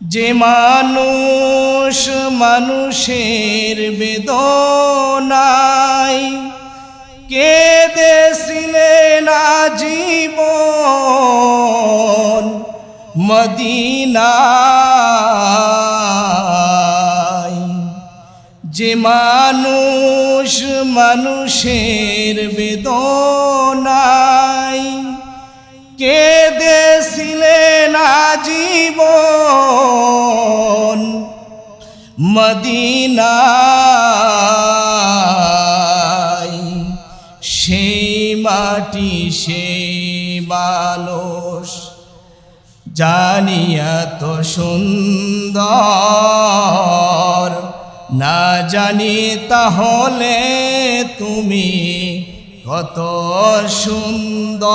যে মানুষ মানুষের বেদনায় কেঁদেছিলেন জীবন মদিনায়। যে মানুষ মানুষের বেদনায় কেঁদেছিলেন জীবন মদিনায়। সেই মাটি, সেই মানুষ জানিয়া তো সুন্দর। না জানি তাহলে তুমি কত সুন্দর।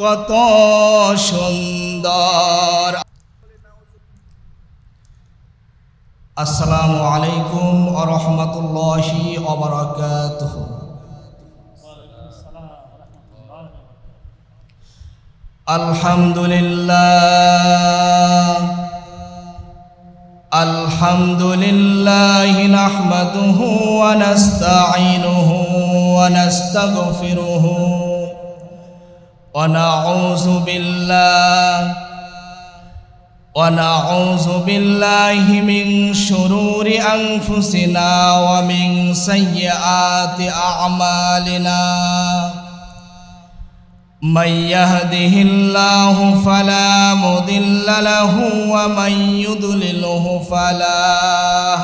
কত সুন্দর। আসসালামু আলাইকুম আরহামতুল্লাহি অবরাকাত আলহামদুলিল্লাহ। আলহামদুলিল্লাহ নাহমাদুহু ওয়া নাস্তাঈনুহু ওয়া নাস্তাগফিরুহু। ونعوذ بالله ونعوذ بالله من شرور أنفسنا ومن سيئات أعمالنا من يهده الله فلا مضل له ومن يضلله فلا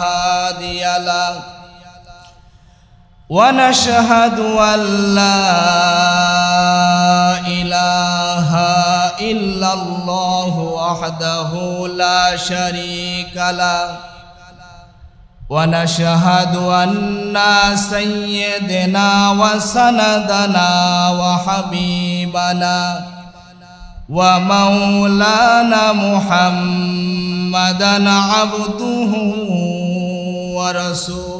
هادي له ونشهد ان لا الله وحده لا شريك له. ونشهد أن سيدنا وسندنا وحبيبنا ومولانا محمدا عبده ورسوله.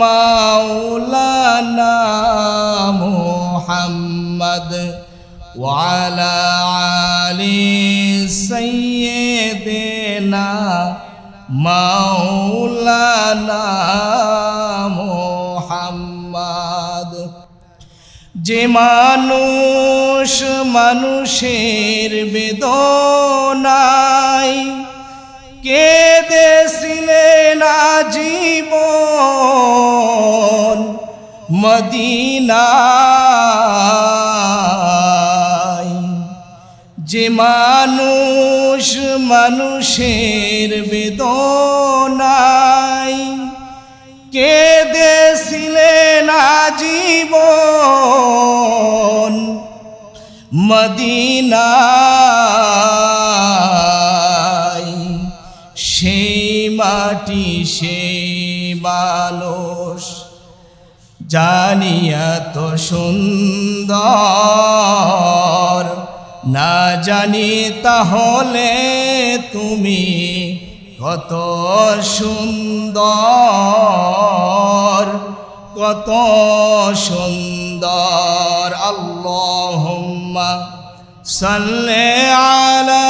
মাওলানা মোহাম্মদ ওয়ালা আলি সৈয়দেনা মাওলানা মোহাম্মদ। যে মানুষ মানুষের বেদনায় কেদে মদিনায় যে মানুষ মানুষের বেদনায় কেঁদেছিলেন জীবন মদিনায়। সেই মাটি সেই মানুষ জানিয়া তো সুন্দর। না জানি তাহলে তুমি কত সুন্দর কত সুন্দর। আল্লাহুম্মা সাল্লি আলা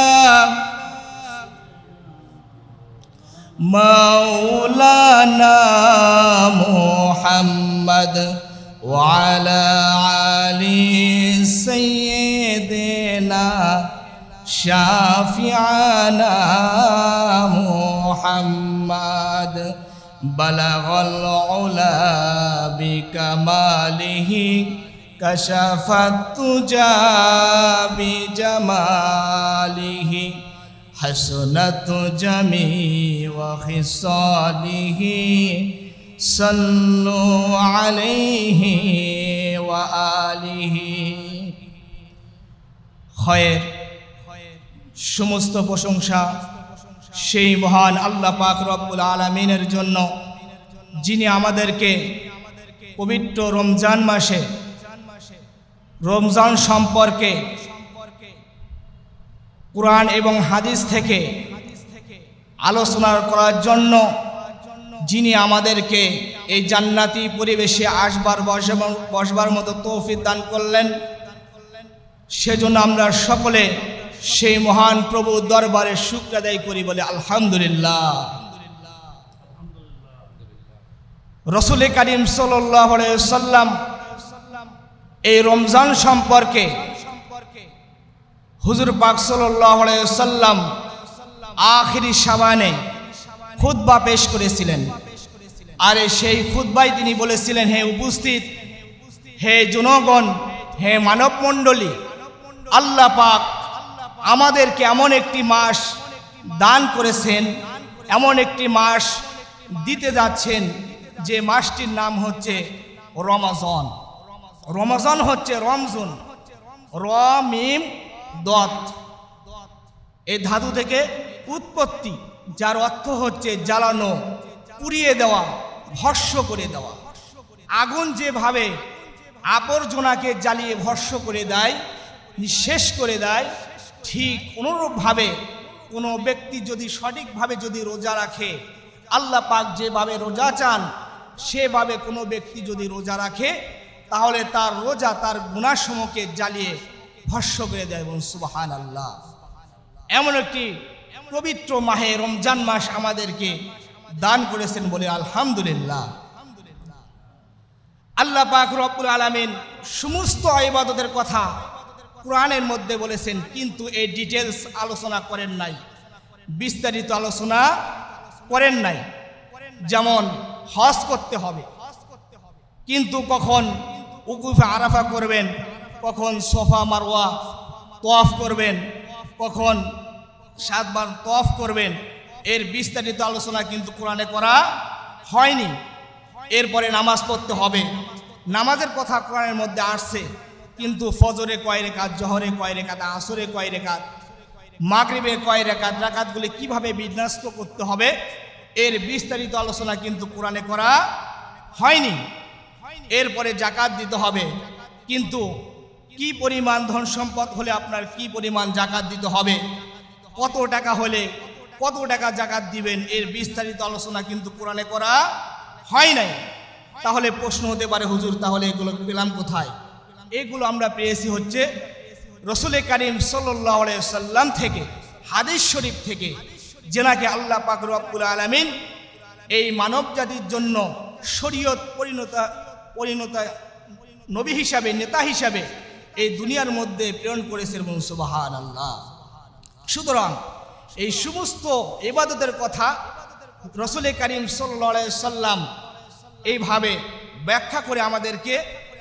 مولانا محمد وعلى آل سيدنا شافعنا محمد. بلغ العلا بكماله كشف التجى بجماله. حسنت جميع خصاله صلوا عليه وآله খয়ের সমস্ত প্রশংসা সেই মহান আল্লাহ পাক রব্বুল আলমিনের জন্য যিনি আমাদেরকে পবিত্র রমজান মাসে রমজান সম্পর্কে কোরআন এবং হাদিস থেকে আলোচনা করার জন্য যিনি আমাদেরকে এই জান্নাতি পরিবেশে আসবার বসবার- মতো তৌফিক দান করলেন, সেজন্য আমরা সকলে সেই মহান প্রভু দরবারে শুক্র আদায় করি বলে আলহামদুলিল্লাহ। রসুল করিম সাল্লাম এই রমজান সম্পর্কে হুজুর পাক সাল্লাম আখিরি সাবানে খুতবা পেশ করেছিলেন। আর সেই খুতবাই তিনি বলেছিলেন, হে উপস্থিত, হে জনগণ, হে মানব মণ্ডলী আল্লাহ পাক আমাদেরকে এমন একটি মাস দান করেছেন, এমন একটি মাস দিতে যাচ্ছেন, যে মাসটির নাম হচ্ছে রমাজন। রমাজন হচ্ছে রমজুন। র, মিম দত। এই ধাতু থেকে উৎপত্তি, যার অর্থ হচ্ছে জ্বালানো, পুড়িয়ে দেওয়া, ভস্য করে দেওয়া। আগুন যেভাবে আবর্জনাকে জ্বালিয়ে ভস্য করে দেয়, নিঃশেষ করে দেয়, ঠিক অনুরূপভাবে কোনো ব্যক্তি যদি সঠিকভাবে যদি রোজা রাখে, আল্লাহ পাক যেভাবে রোজা চান, সেভাবে কোনো ব্যক্তি যদি রোজা রাখে, তাহলে তার রোজা তার গুণাসমূহকে জ্বালিয়ে ভস্য করে দেয় এবং সুবাহান আল্লাহ এমন একটি পবিত্র মাহে রমজান মাস আমাদেরকে দান করেছেন বলে আলহামদুলিল্লাহ। আল্লাহ পাক রব্বুল আলামিন সমস্ত ইবাদতের কথা কোরআনের মধ্যে বলেছেন, কিন্তু এই ডিটেলস আলোচনা করেন নাই, বিস্তারিত আলোচনা করেন নাই। যেমন হজ করতে হবে, কিন্তু কখন উকুফে আরাফা করবেন কখন সোফা মারওয়া তফ করবেন, কখন সাতবার তফ করবেন, এর বিস্তারিত আলোচনা কিন্তু কোরআনে করা হয়নি। এরপরে নামাজ পড়তে হবে। নামাজের কথা কোরআনের মধ্যে আসছে, কিন্তু ফজরে কয় রেখাত, জহরে কয় রেখাত, আসরে কয় রেখাত, মাগরিবে কয় রেখাত, রাকাতগুলি কীভাবে বিন্যস্ত করতে হবে, এর বিস্তারিত আলোচনা কিন্তু কোরআনে করা হয়নি। এরপরে জাকাত দিতে হবে, কিন্তু কি পরিমাণ ধন সম্পদ হলে আপনার কি পরিমাণ জাকাত দিতে হবে? কত টাকা হলে কত টাকা জাকাত দিবেন? এর বিস্তারিত আলোচনা কিন্তু কোরআনে করা হয় নাই। তাহলে প্রশ্ন হতে পারে, হুজুর, তাহলে এগুলো পেলাম কোথায়? এগুলো আমরা পেয়েছি হচ্ছে রসুলে করিম সাল্লাম থেকে, হাদিস শরীফ থেকে, যেনাকে আল্লাহ পাক রব্বুল আলমিন এই মানব জাতির জন্য শরীয়ত পরিণত পরিণত নবী হিসাবে, নেতা হিসাবে এই দুনিয়ার মধ্যে প্রেরণ করেছেন এবং সুবাহান আল্লাহ সুতরাং এই সমস্ত ইবাদতের কথা রসুল করিম সাল্লা সাল্লাম এইভাবে ব্যাখ্যা করে আমাদেরকে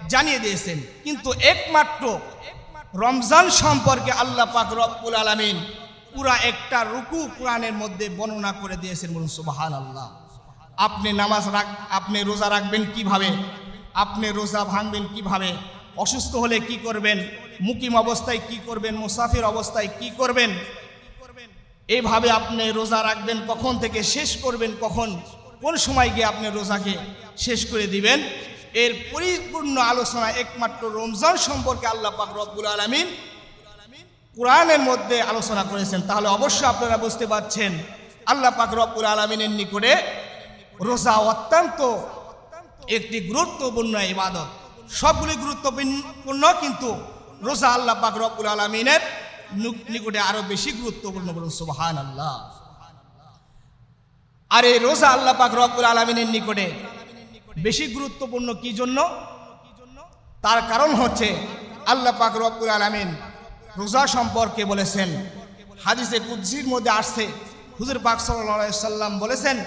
জানিয়ে দিয়েছেন। কিন্তু একমাত্র রমজান সম্পর্কে আল্লাহ পাক রব্বুল আলমিন পুরা একটা রুকু কোরআনের মধ্যে বর্ণনা করে দিয়েছেন বলুন সুবাহান আল্লাহ আপনি নামাজ রাখ আপনি রোজা রাখবেন কীভাবে? আপনি রোজা ভাঙবেন কীভাবে? অসুস্থ হলে কি করবেন? মুকিম অবস্থায় কি করবেন? মুসাফির অবস্থায় কি করবেন? এইভাবে আপনি রোজা রাখবেন, কখন থেকে শেষ করবেন, কখন? কোন সময় গিয়ে আপনি রোজাকে শেষ করে দিবেন? এর পরিপূর্ণ আলোচনা একমাত্র রমজান সম্পর্কে আল্লাহ পাক রব্বুল আলমিন কোরআনের মধ্যে আলোচনা করেছেন। তাহলে অবশ্যই আপনারা বুঝতে পারছেন, আল্লাহ পাক রব্বুল আলমিনের নিকটে রোজা অত্যন্ত একটি গুরুত্বপূর্ণ ইবাদত। সবগুলি গুরুত্বপূর্ণ, কিন্তু রোজা আল্লাহ পাক রব্বুল আলমিনের নিকটে আরও বেশি গুরুত্বপূর্ণ বলুন সুবাহান আল্লাহ আর এই রোজা আল্লাহ পাক রব্বুল আলমিনের নিকটে বেশি গুরুত্বপূর্ণ কি জন্য? তার কারণ হচ্ছে আল্লাহ পাক রব্বুল আলমিন রোজা সম্পর্কে বলেছেন। হাদিসে কুদ্সির মধ্যে আসছে, হুজুর পাক সাল্লাম বলেছেন,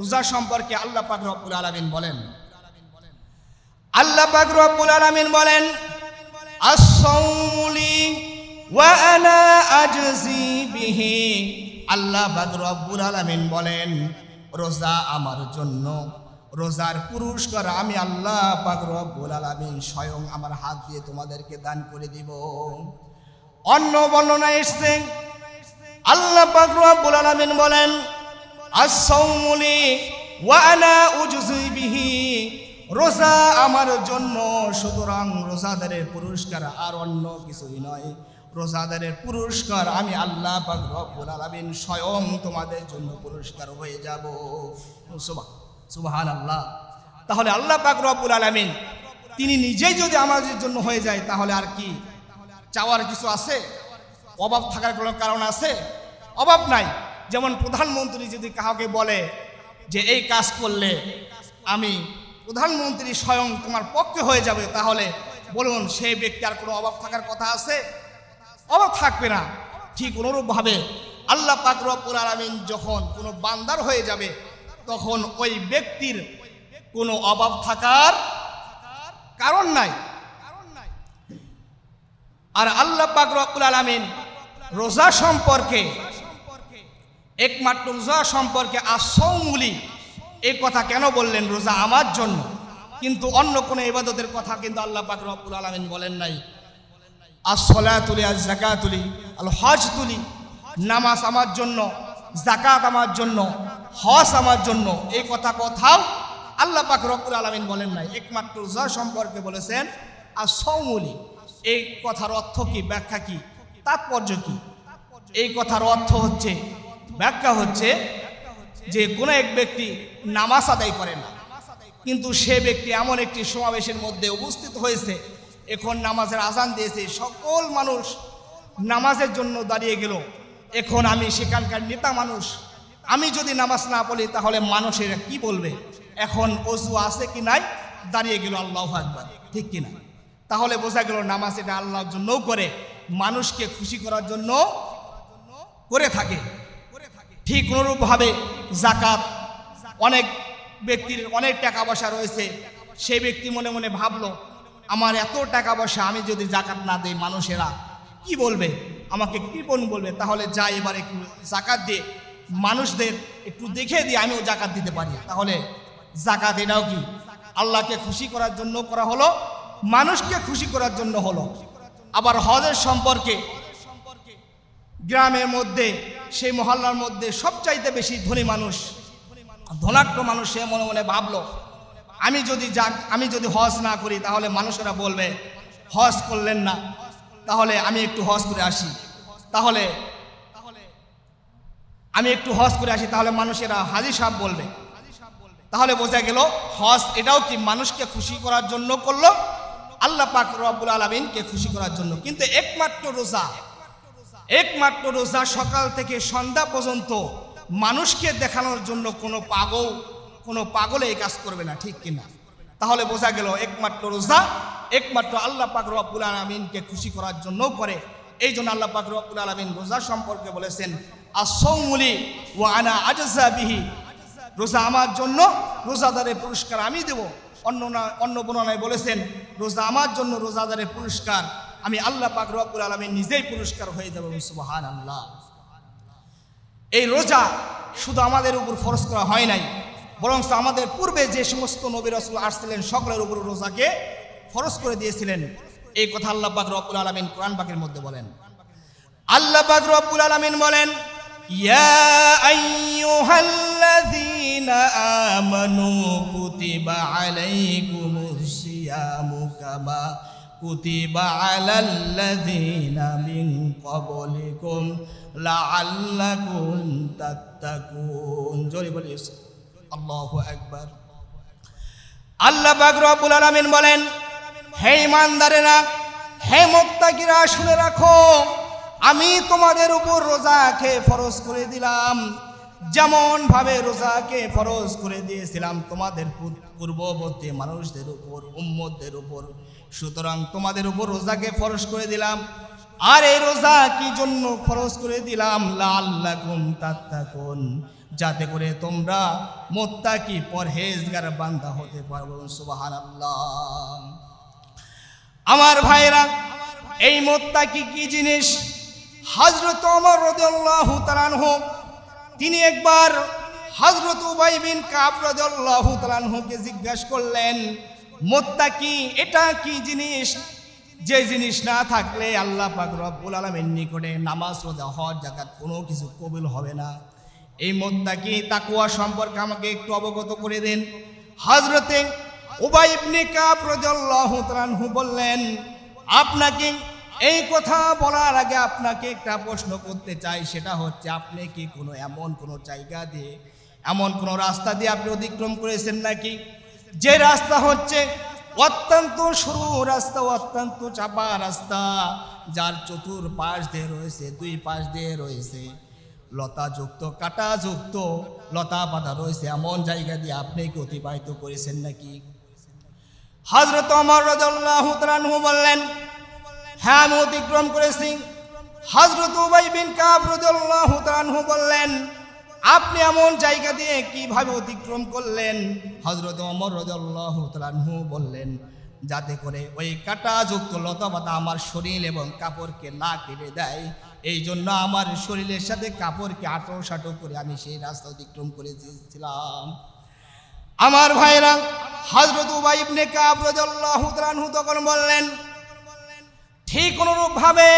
রোজা সম্পর্কে আল্লাহ পাক রব্বুল আলমিন বলেন। আল্লাহ পাক রব্বুল আলমিন বলেন আসৌমুলি ওয়া আনা আজজি বিহি। আল্লাহ পাক রব্বুল আলমিন বলেন, রোজা আমার জন্য, রোজার পুরস্কার আমি আল্লাহ পাক রব্বুল আলামিন স্বয়ং আমার হাত দিয়ে তোমাদেরকে দান করে দিব। অন্য বর্ণনা এসছে, আল্লাহ পাক রব্বুল আলামিন বলেন আস-সাওমুলি ওয়া আনা উজজি বিহি। রোজা আমার জন্য, সুতরাং রোজাদারের পুরস্কার আর অন্য কিছুই নয়। রোজাদারের পুরস্কার, আমি আল্লাহ আলামিন স্বয়ং তোমাদের জন্য পুরস্কার হয়ে যাব। সুবহান সুবাহান আল্লাহ তাহলে আল্লাহ পাক রব্বুল আলমিন, তিনি নিজেই যদি আমাদের জন্য হয়ে যায়, তাহলে আর কি? চাওয়ার কিছু আছে? অভাব থাকার কোনো কারণ আছে? অভাব নাই। যেমন প্রধানমন্ত্রী যদি কাউকে বলে যে, এই কাজ করলে আমি প্রধানমন্ত্রী স্বয়ং তোমার পক্ষে হয়ে যাবে, তাহলে বলুন সেই ব্যক্তি আর কোনো অভাব থাকার কথা আছে? অভাব থাকবে না। ঠিক অনুরূপভাবে আল্লাহ পাক রব্বুল আলমিন যখন কোনো বান্দার হয়ে যাবে, তখন ওই ব্যক্তির কোনো অভাব থাকার কারণ নাই। আর আল্লাহ পাক রব্বুল আলামিন রোজা সম্পর্কে, একমাত্র রোজা সম্পর্কে আসৌমুলি এই কথা কেন বললেন রোজা আমার জন্য? কিন্তু অন্য কোনো ইবাদতের কথা কিন্তু আল্লাহ পাক রব্বুল আলামিন বলেন নাই। আসলা তুলি আজ জাকা তুলি আল হজ তুলি নামাজ আমার জন্য জাকাত আমার জন্য, হজ আমার জন্য এই কথা কোথাও আল্লাহ পাক রব্বুল আলমিন বলেন নাই। একমাত্র রোজা সম্পর্কে বলেছেন আর সৌমুলি এই কথার অর্থ কি, ব্যাখ্যা কি, তাৎপর্য কি? এই কথার অর্থ হচ্ছে, ব্যাখ্যা হচ্ছে যে কোনো এক ব্যক্তি নামাজ আদায় করে না। কিন্তু সে ব্যক্তি এমন একটি সমাবেশের মধ্যে উপস্থিত হয়েছে, এখন নামাজের আজান দিয়েছে, সকল মানুষ নামাজের জন্য দাঁড়িয়ে গেল। এখন আমি সেখানকার নেতা মানুষ, আমি যদি নামাজ না পড়ি তাহলে মানুষেরা কি বলবে? এখন অজু আছে কি নাই? দাঁড়িয়ে গেল আল্লাহ আকবার, ঠিক কিনা? তাহলে বোঝা গেল নামাজ এটা আল্লাহর জন্যও করে, মানুষকে খুশি করার জন্য করে থাকে। ঠিক অনুরূপভাবে জাকাত, অনেক ব্যক্তির অনেক টাকা পয়সা রয়েছে। সেই ব্যক্তি মনে মনে ভাবলো, আমার এত টাকা পয়সা আমি যদি জাকাত না দেই মানুষেরা, কি বলবে? আমাকে কৃপণ বলবে। তাহলে যাই এবার একটু জাকাত দিয়ে মানুষদের একটু দেখে দিয়ে আমিও জাকাত দিতে পারি। তাহলে জাকাত এটাও কি? আল্লাহকে খুশি করার জন্য করা হলো, মানুষকে খুশি করার জন্য হলো। আবার হজের সম্পর্কে, গ্রামের মধ্যে সেই মহল্লার মধ্যে সবচাইতে বেশি ধনী মানুষ, ধনাঢ্য মানুষ সে মনে মনে ভাবলো, আমি যদি যা আমি যদি হজ না করি, তাহলে মানুষেরা বলবে, হজ করলেন না, তাহলে আমি একটু হজ করে আসি। তাহলে আমি একটু হজ করে আসি, তাহলে মানুষেরা হাজি সাহেব বলবে। তাহলে বোঝা গেল, হজ এটাও কি মানুষকে খুশি করার জন্য করল? আল্লাহ পাক রব্বুল আলমিনকে খুশি করার জন্য। কিন্তু একমাত্র রোজা একমাত্র রোজা সকাল থেকে সন্ধ্যা পর্যন্ত মানুষকে দেখানোর জন্য কোনো পাগল, কোনো পাগলে এই কাজ করবে না, ঠিক কিনা? তাহলে বোঝা গেল একমাত্র রোজা, একমাত্র আল্লাহ পাক রব্বুল আলমিনকে খুশি করার জন্য করে। এই জন্য আল্লাহ পাক রব্বুল আলমিন রোজা সম্পর্কে বলেছেন আসৌমুলি ও আনা আজজা বিহি। রোজা আমার জন্য, রোজাদারের পুরস্কার আমি দেব। অন্য অন্য বর্ণনায় বলেছেন, রোজা আমার জন্য রোজাদারের পুরস্কার আমি আল্লাহ পাক রব্বুল আলমিন নিজেই পুরস্কার হয়ে যাব সুবাহান আল্লাহ এই রোজা শুধু আমাদের উপর ফরজ করা হয় নাই বরং আমাদের পূর্বে যে সমস্ত নবী রসুল আসছিলেন, সকলের উপর রোজাকে ফরজ করে দিয়েছিলেন। এই কথা আল্লাহ পাক রব্বুল আলমিন কোরআন পাকের মধ্যে বলেন। আল্লাহ পাক রব্বুল আলমিন বলেন, ইয়া আইয়ুহাল্লাযীনা আমানু কুতিবা আলাইকুমুস সিয়ামু কামা কুতিবা আলাল্লাযীনা মিন ক্বাবলিকুম লাআল্লাকুম তাত্তাকুন জোরে বলিস আল্লাহু আকবার। আল্লাহ পাক রব্বুল বলেন, হে ইমানদারেরা হে মুত্তাকিরা, শুনে রাখো, আমি তোমাদের উপর রোজাকে ফরজ করে দিলাম। যেমন ভাবে রোজাকে ফরজ করে দিয়েছিলাম তোমাদের পূর্ববর্তী মানুষদের উপর, উম্মতদের উপর। সুতরাং তোমাদের উপর রোজাকে ফরজ করে দিলাম। আর এই রোজা কি জন্য ফরজ করে দিলাম? লাল্লাকুম তাত্তাকুন। যাতে করে তোমরা মোত্তা মোত্তাকি পরহেজগার বান্দা হতে পারব সুবহানাল্লাহ। আমার ভাইরা, এই মোত্তাকি কি কি জিনিস হজরত অমর রদুল্লাহ তালানহ তিনি একবার হজরত উবাই বিন কাব রদুল্লাহ তালানহকে জিজ্ঞাসা করলেন মোত্তাকি, এটা কি জিনিস? যে জিনিস না থাকলে আল্লাহ পাক রব্বুল আলমের নিকটে নামাজ রোজা হজ জাকাত কোনো কিছু কবিল হবে না। এই মোত্তাকি তাকুয়া সম্পর্কে আমাকে একটু অবগত করে দিন। হজরতে উবাই ইবনে কাব রাদিয়াল্লাহু তাআলাহু বললেন, আপনাকে এই কথা বলার আগে আপনাকে একটা প্রশ্ন করতে চাই, সেটা হচ্ছে আপনি কি কোনো এমন কোনো জায়গা দিয়ে, এমন কোনো রাস্তা দিয়ে আপনি অতিক্রম করেছেন নাকি? যে রাস্তা হচ্ছে অত্যন্ত সরু রাস্তা, অত্যন্ত চাপা রাস্তা, যার চতুর পাশ দিয়ে রয়েছে, দুই পাশ দিয়ে রয়েছে। লতাযুক্ত কাটাযুক্ত লতা পাতা রয়েছে। এমন জায়গা দিয়ে আপনি কি অতিবাহিত করেছেন নাকি? হজরত অমর রাজু বললেন হ্যাঁ আমি অতিক্রম করেছি। হজরত উবাই বিন কাব রাজু বললেন আপনি এমন জায়গা দিয়ে কীভাবে অতিক্রম করলেন? হজরত অমর রাজু বললেন, যাতে করে ওই কাটাযুক্ত লতাপাতা আমার শরীর এবং কাপড়কে না কেটে দেয় এই জন্য আমার শরীরের সাথে কাপড়কে আটো সাটো করে আমি সেই রাস্তা অতিক্রম করে দিয়েছিলাম। আমার ভাইরা হজরত উবাই ইবনে কাব তখন বললেন, ঠিক অনুরূপভাবে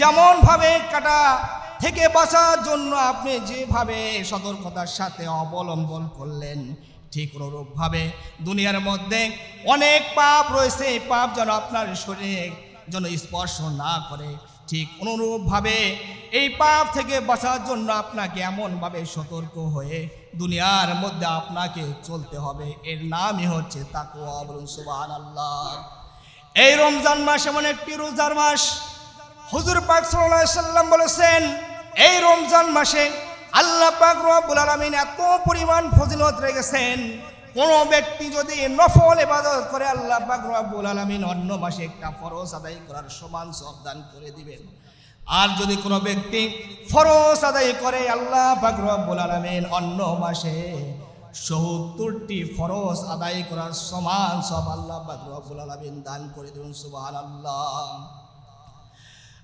যেমন ভাবে কাটা থেকে বাঁচার জন্য আপনি যেভাবে সতর্কতার সাথে অবলম্বন করলেন, ঠিক অনুরূপভাবে দুনিয়ার মধ্যে অনেক পাপ রয়েছে, এই পাপ যেন আপনার শরীরে যেন স্পর্শ না করে। ঠিক অনুরূপভাবে এই পাপ থেকে বাঁচার জন্য আপনাকে এমনভাবে সতর্ক হয়ে দুনিয়ার মধ্যে আপনাকে চলতে হবে। এর নামই হচ্ছে তাকুয়া বলুন সুবহানাল্লাহ। এই রমজান মাস এমন একটি রোজার মাস, হুজুর পাক সাল্লাম বলেছেন এই রমজান মাসে আল্লাহ পাক আলামিন এত পরিমাণ ফজিলত রেখেছেন, কোন ব্যক্তি যদি নফল ইবাদত করে আল্লাহ পাক আলামিন অন্য মাসে একটা ফরজ আদায় করার সমান সব দান করে দিবেন। আর যদি কোনো ব্যক্তি ফরজ আদায় করে আল্লাহ পাক আলামিন অন্য মাসে সত্তরটি ফরজ আদায় করার সমান সব আল্লাহ পাক আলামিন দান করে দেবেন, সুবহানাল্লাহ।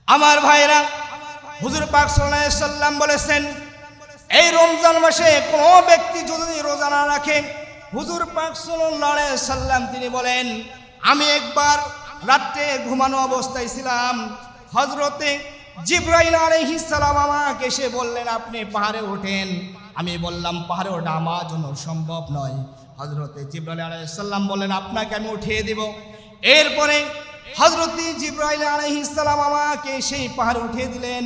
আমার ভাইরা হুজুর পাক সাল্লাম বলেছেন, এই রমজান মাসে কোনো ব্যক্তি যদি রোজা না রাখে, হুজুর পাক সাল্লাম তিনি বলেন, আমি একবার রাত্রে ঘুমানো অবস্থায় ছিলাম হজরতে জিব্রাইল সালাম আমাকে এসে বললেন, আপনি পাহাড়ে ওঠেন। আমি বললাম, পাহাড়ে ওঠা আমার জন্য সম্ভব নয়। হজরতে জিব্রাইল সালাম বললেন, আপনাকে আমি উঠিয়ে দেব। এরপরে হজরতি জিব্রাইল আলাইহিসসালাম আমাকে সেই পাহাড় উঠিয়ে দিলেন।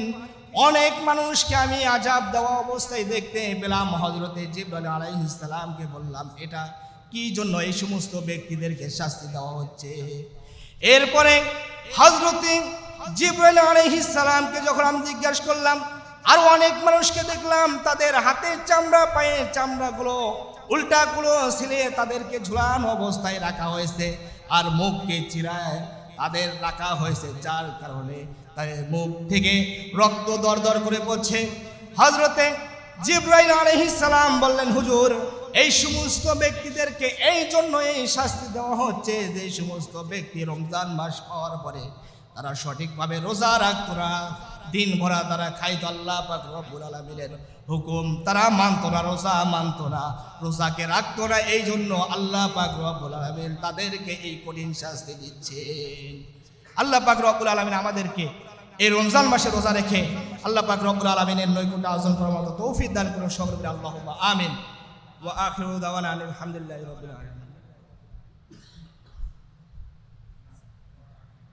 অনেক মানুষকে আমি আজাব দেওয়া অবস্থায় দেখতে পেলাম। হজরতে জিব্রাইল আলাইহিসসালামকে বললাম, এটা কি জন্য এই সমস্ত ব্যক্তিদেরকে শাস্তি দেওয়া হচ্ছে? এরপরে হজরতে জিব্রাইল আলাইহিসসালামকে যখন আমি জিজ্ঞাসা করলাম, আরও অনেক মানুষকে দেখলাম, তাদের হাতের চামড়া, পায়ের চামড়াগুলো, উল্টাগুলো ছিলে তাদেরকে ঝুলানো অবস্থায় রাখা হয়েছে, আর মুখকে চিরায় তাদের রাখা হয়েছে, যার কারণে তাদের মুখ থেকে রক্ত দরদর করে পড়ছে। হজরতে জিব্রাইল সালাম বললেন, হুজুর, এই সমস্ত ব্যক্তিদেরকে এই জন্য এই শাস্তি দেওয়া হচ্ছে যে সমস্ত ব্যক্তি রমজান মাস পাওয়ার পরে তারা সঠিকভাবে রোজা রাখতো না। দিন ভরা তারা খাইতো, আল্লাহ পাক রব্বুল আলামিনের হুকুম। তারা মানত না, রোজা মানত না, রোজাকে রাখত না এই জন্য আল্লাহ পাক রব্বুল আলমিন তাদেরকে এই কঠিন শাস্তি দিচ্ছেন। আল্লাহ পাক রবুল আলমিন আমাদেরকে এই রমজান মাসে রোজা রেখে আল্লাহ পাক রবুল আলমিনের নৈকুণ্য অর্জন করার মতো তৌফিক দান করুন সকলকে আল্লাহ আমিন। ওয়া আখিরু দাওয়ানা